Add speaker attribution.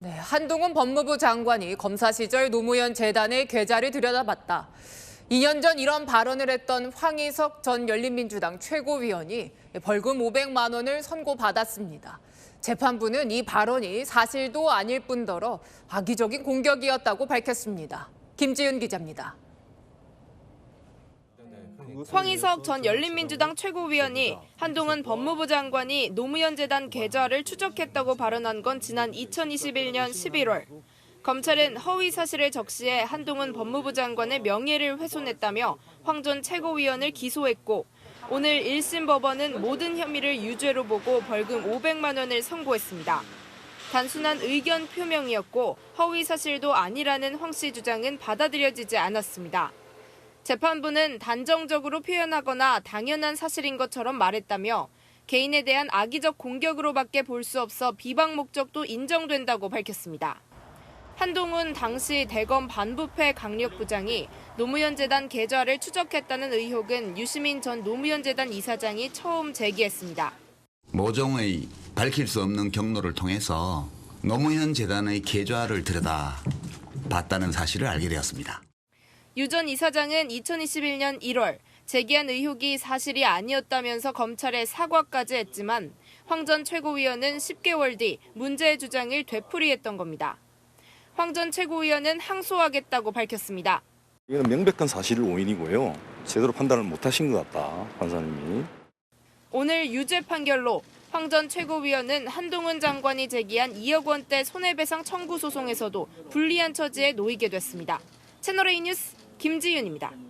Speaker 1: 네, 한동훈 법무부 장관이 검사 시절 노무현 재단의 계좌를 들여다봤다. 2년 전 이런 발언을 했던 황희석 전 열린민주당 최고위원이 벌금 500만 원을 선고받았습니다. 재판부는 이 발언이 사실도 아닐 뿐더러 악의적인 공격이었다고 밝혔습니다. 김지윤 기자입니다.
Speaker 2: 황희석 전 열린민주당 최고위원이 한동훈 법무부 장관이 노무현 재단 계좌를 추적했다고 발언한 건 지난 2021년 11월. 검찰은 허위 사실을 적시해 한동훈 법무부 장관의 명예를 훼손했다며 황 전 최고위원을 기소했고 오늘 1심 법원은 모든 혐의를 유죄로 보고 벌금 500만 원을 선고했습니다. 단순한 의견 표명이었고 허위 사실도 아니라는 황 씨 주장은 받아들여지지 않았습니다. 재판부는 단정적으로 표현하거나 당연한 사실인 것처럼 말했다며 개인에 대한 악의적 공격으로밖에 볼 수 없어 비방 목적도 인정된다고 밝혔습니다. 한동훈 당시 대검 반부패 강력부장이 노무현 재단 계좌를 추적했다는 의혹은 유시민 전 노무현 재단 이사장이 처음 제기했습니다.
Speaker 3: 모종의 밝힐 수 없는 경로를 통해서 노무현 재단의 계좌를 들여다 봤다는 사실을 알게 되었습니다.
Speaker 2: 유 전 이사장은 2021년 1월 제기한 의혹이 사실이 아니었다면서 검찰에 사과까지 했지만 황 전 최고위원은 10개월 뒤 문제의 주장을 되풀이했던 겁니다. 황 전 최고위원은 항소하겠다고 밝혔습니다.
Speaker 4: 이거는 명백한 사실 오인이고요. 제대로 판단을 못 하신 것 같다, 판사님이.
Speaker 2: 오늘 유죄 판결로 황 전 최고위원은 한동훈 장관이 제기한 2억 원대 손해배상 청구 소송에서도 불리한 처지에 놓이게 됐습니다. 채널A 뉴스 김지윤입니다.